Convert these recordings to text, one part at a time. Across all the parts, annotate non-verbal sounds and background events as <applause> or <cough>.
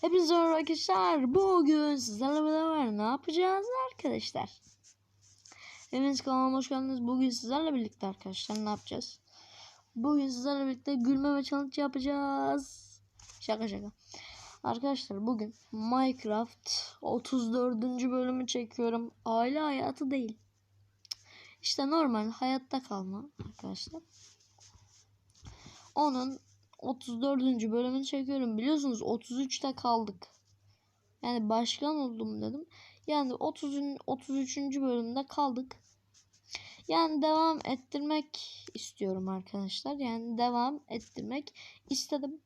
Hepinize merhaba arkadaşlar. Bugün sizlerle beraber ne yapacağız arkadaşlar? Hepiniz kanalıma hoş geldiniz. Bugün sizlerle birlikte arkadaşlar ne yapacağız? Bugün sizlerle birlikte gülme ve challenge yapacağız. Şaka şaka. Arkadaşlar bugün Minecraft 34. bölümü çekiyorum. Aile hayatı değil. İşte normal hayatta kalma arkadaşlar. Onun 34. bölümünü çekiyorum. Biliyorsunuz 33'te kaldık. Yani başkan oldum dedim. Yani 30. 33. bölümde kaldık. Yani devam ettirmek istiyorum arkadaşlar. Yani devam ettirmek istedim.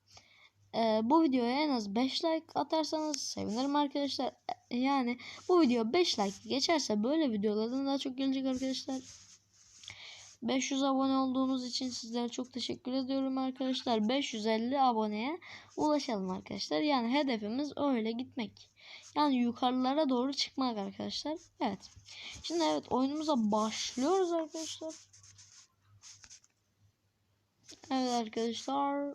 Ee, bu videoya en az 5 like atarsanız sevinirim arkadaşlar. Ee, Yani bu video 5 like geçerse böyle videolardan daha çok gelecek arkadaşlar. 500 abone olduğunuz için sizlere çok teşekkür ediyorum arkadaşlar. 550 aboneye ulaşalım arkadaşlar. Yani hedefimiz öyle gitmek. Yani yukarılara doğru çıkmak arkadaşlar. Evet. Şimdi evet oyunumuza başlıyoruz arkadaşlar. Evet arkadaşlar.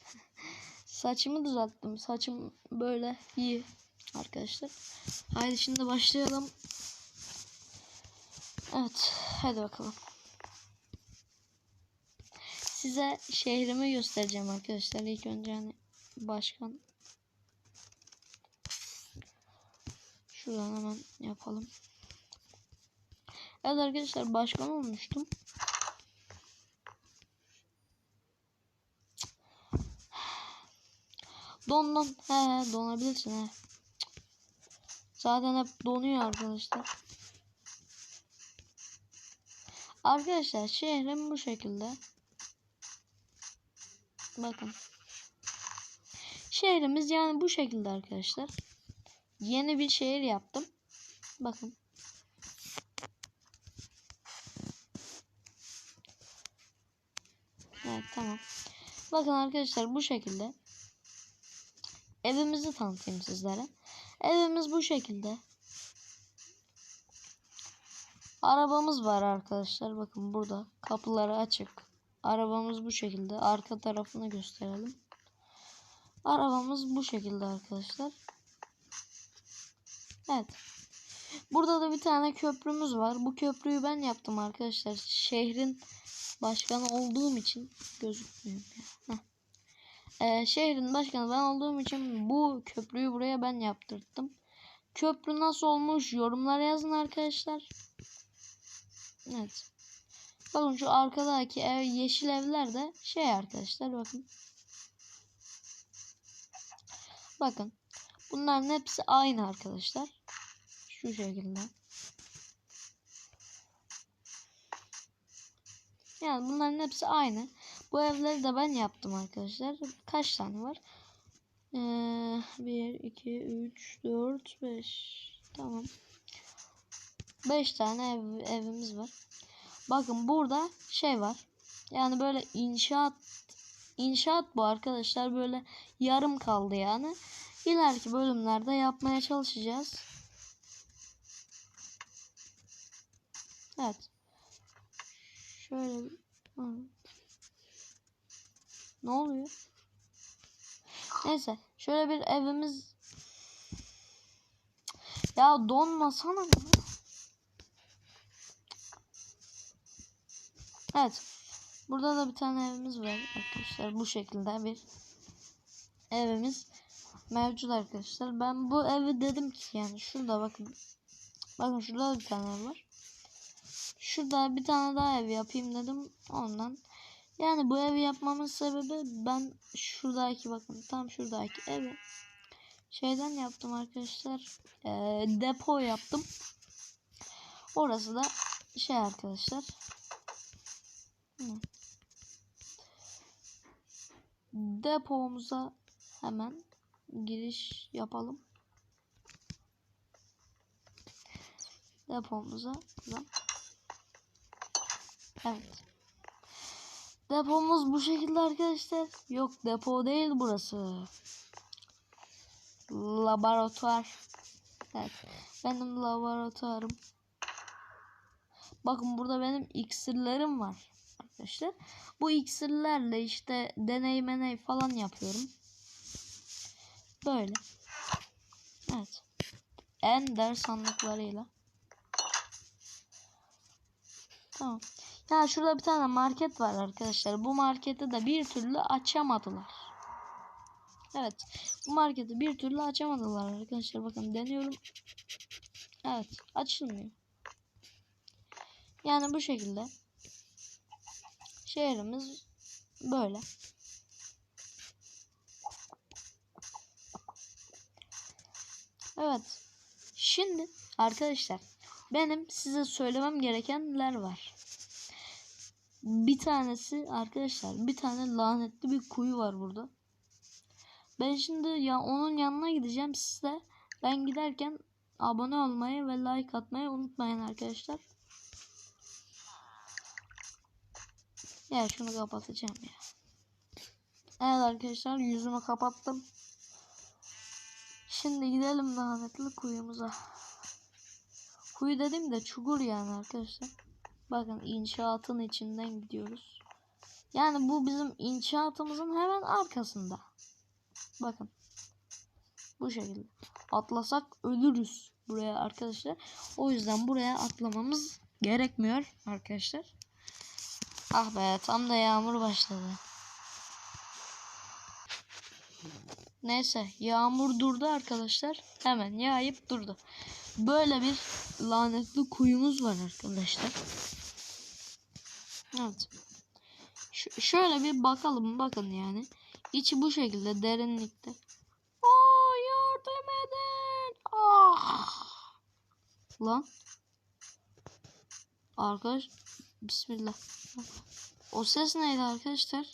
<laughs> Saçımı düzelttim. Saçım böyle iyi arkadaşlar. Haydi şimdi başlayalım. Evet. Hadi bakalım size şehrimi göstereceğim arkadaşlar. İlk önce hani başkan. Şuradan hemen yapalım. Evet arkadaşlar başkan olmuştum. Don don. He he donabilirsin he. Zaten hep donuyor arkadaşlar. Arkadaşlar şehrim bu şekilde. Bakın. Şehrimiz yani bu şekilde arkadaşlar. Yeni bir şehir yaptım. Bakın. Evet tamam. Bakın arkadaşlar bu şekilde. Evimizi tanıtayım sizlere. Evimiz bu şekilde. Arabamız var arkadaşlar. Bakın burada. Kapıları açık. Arabamız bu şekilde. Arka tarafını gösterelim. Arabamız bu şekilde arkadaşlar. Evet. Burada da bir tane köprümüz var. Bu köprüyü ben yaptım arkadaşlar. Şehrin başkanı olduğum için gözükmüyor. Ee, şehrin başkanı ben olduğum için bu köprüyü buraya ben yaptırdım. Köprü nasıl olmuş yorumlara yazın arkadaşlar. Evet. Bakın şu arkadaki ev yeşil evler de şey arkadaşlar bakın. Bakın. Bunların hepsi aynı arkadaşlar. Şu şekilde. Yani bunların hepsi aynı. Bu evleri de ben yaptım arkadaşlar. Kaç tane var? Ee, 1, 2, 3, 4, 5. Tamam. 5 tane ev, evimiz var. Bakın burada şey var. Yani böyle inşaat inşaat bu arkadaşlar böyle yarım kaldı yani. İleriki bölümlerde yapmaya çalışacağız. Evet. Şöyle Ne oluyor? Neyse. Şöyle bir evimiz Ya donmasana ya. Evet. Burada da bir tane evimiz var arkadaşlar. Bu şekilde bir evimiz mevcut arkadaşlar. Ben bu evi dedim ki yani şurada bakın. Bakın şurada da bir tane ev var. Şurada bir tane daha ev yapayım dedim. Ondan. Yani bu evi yapmamın sebebi ben şuradaki bakın tam şuradaki evi şeyden yaptım arkadaşlar. Ee, depo yaptım. Orası da şey arkadaşlar. Depomuza hemen giriş yapalım. Depomuza. Evet. Depomuz bu şekilde arkadaşlar. Yok depo değil burası. Laboratuvar. Evet. Benim laboratuvarım. Bakın burada benim iksirlerim var arkadaşlar. Bu iksirlerle işte deney meney falan yapıyorum. Böyle. Evet. Ender sandıklarıyla. Tamam. Ya şurada bir tane market var arkadaşlar. Bu marketi de bir türlü açamadılar. Evet. Bu marketi bir türlü açamadılar arkadaşlar. Bakın deniyorum. Evet. Açılmıyor. Yani bu şekilde. Şehrimiz böyle. Evet. Şimdi arkadaşlar benim size söylemem gerekenler var. Bir tanesi arkadaşlar bir tane lanetli bir kuyu var burada. Ben şimdi ya onun yanına gideceğim size. Ben giderken abone olmayı ve like atmayı unutmayın arkadaşlar. Ya şunu kapatacağım ya. Evet arkadaşlar yüzümü kapattım. Şimdi gidelim lanetli kuyumuza. Kuyu dedim de çukur yani arkadaşlar. Bakın inşaatın içinden gidiyoruz. Yani bu bizim inşaatımızın hemen arkasında. Bakın. Bu şekilde. Atlasak ölürüz buraya arkadaşlar. O yüzden buraya atlamamız gerekmiyor arkadaşlar. Ah be tam da yağmur başladı. Neyse yağmur durdu arkadaşlar. Hemen yağıp durdu. Böyle bir lanetli kuyumuz var arkadaşlar. Evet. Ş şöyle bir bakalım bakın yani. İçi bu şekilde derinlikte. Aa yardım edin. Ah. Lan. Arkadaş Bismillah. O ses neydi arkadaşlar?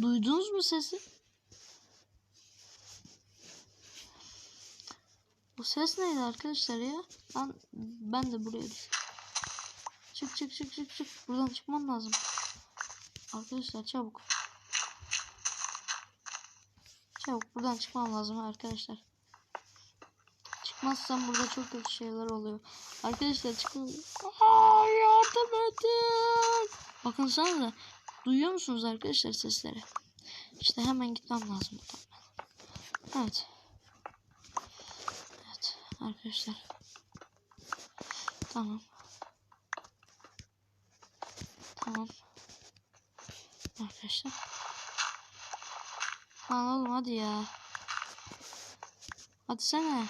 Duydunuz mu sesi? Bu ses neydi arkadaşlar ya? Ben, ben de buraya. Çık çık çık çık çık. Buradan çıkmam lazım. Arkadaşlar çabuk. Çabuk buradan çıkmam lazım arkadaşlar. Çıkmazsam burada çok kötü şeyler oluyor. Arkadaşlar çıkın. Aa, yardım edin. Bakın sana da duyuyor musunuz arkadaşlar sesleri? İşte hemen gitmem lazım buradan. Evet. Evet arkadaşlar. Tamam. Tamam. Arkadaşlar. Lan oğlum hadi ya. Hadi sene.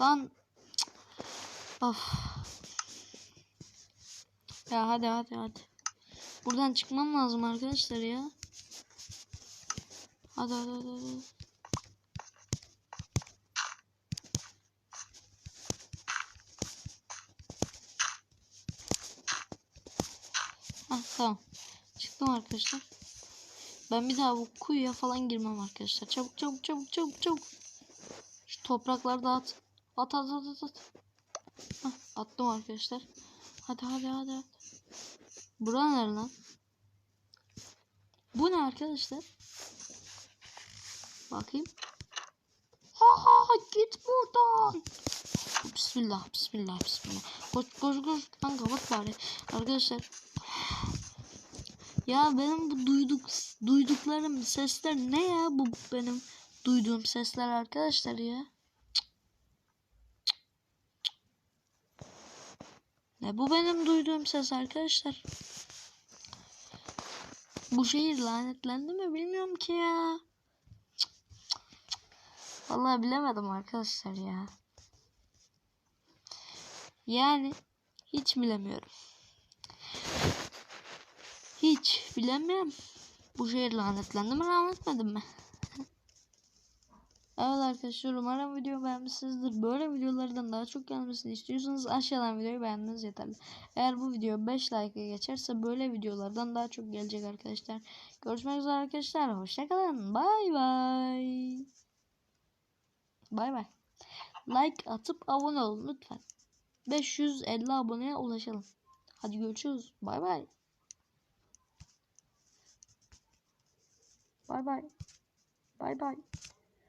Lan. Of. Ya hadi hadi hadi. Buradan çıkmam lazım arkadaşlar ya. Hadi hadi hadi. hadi. Hah tamam. Çıktım arkadaşlar. Ben bir daha bu kuyuya falan girmem arkadaşlar. Çabuk çabuk çabuk çabuk çabuk. Şu toprakları dağıt. At at at at. at. Attım arkadaşlar. Hadi hadi hadi. hadi. Bura nere lan? Bu ne arkadaşlar? Bakayım. Ha git buradan. Bismillah bismillah bismillah. Koş koş koş. Lan kapat bari. Arkadaşlar. Ya benim bu duyduk duyduklarım sesler ne ya bu benim duyduğum sesler arkadaşlar ya. Ne bu benim duyduğum ses arkadaşlar. Bu şehir lanetlendi mi bilmiyorum ki ya. Vallahi bilemedim arkadaşlar ya. Yani hiç bilemiyorum. Hiç bilemiyorum. Bu şehir lanetlendi mi lanetmedi mi? Evet arkadaşlar umarım video beğenmişsinizdir. Böyle videolardan daha çok gelmesini istiyorsanız aşağıdan videoyu beğenmeniz yeterli. Eğer bu video 5 like'a geçerse böyle videolardan daha çok gelecek arkadaşlar. Görüşmek üzere arkadaşlar. Hoşçakalın. Bay bay. Bay bay. Like atıp abone olun lütfen. 550 aboneye ulaşalım. Hadi görüşürüz. Bay bay. Bay bay. Bay bay.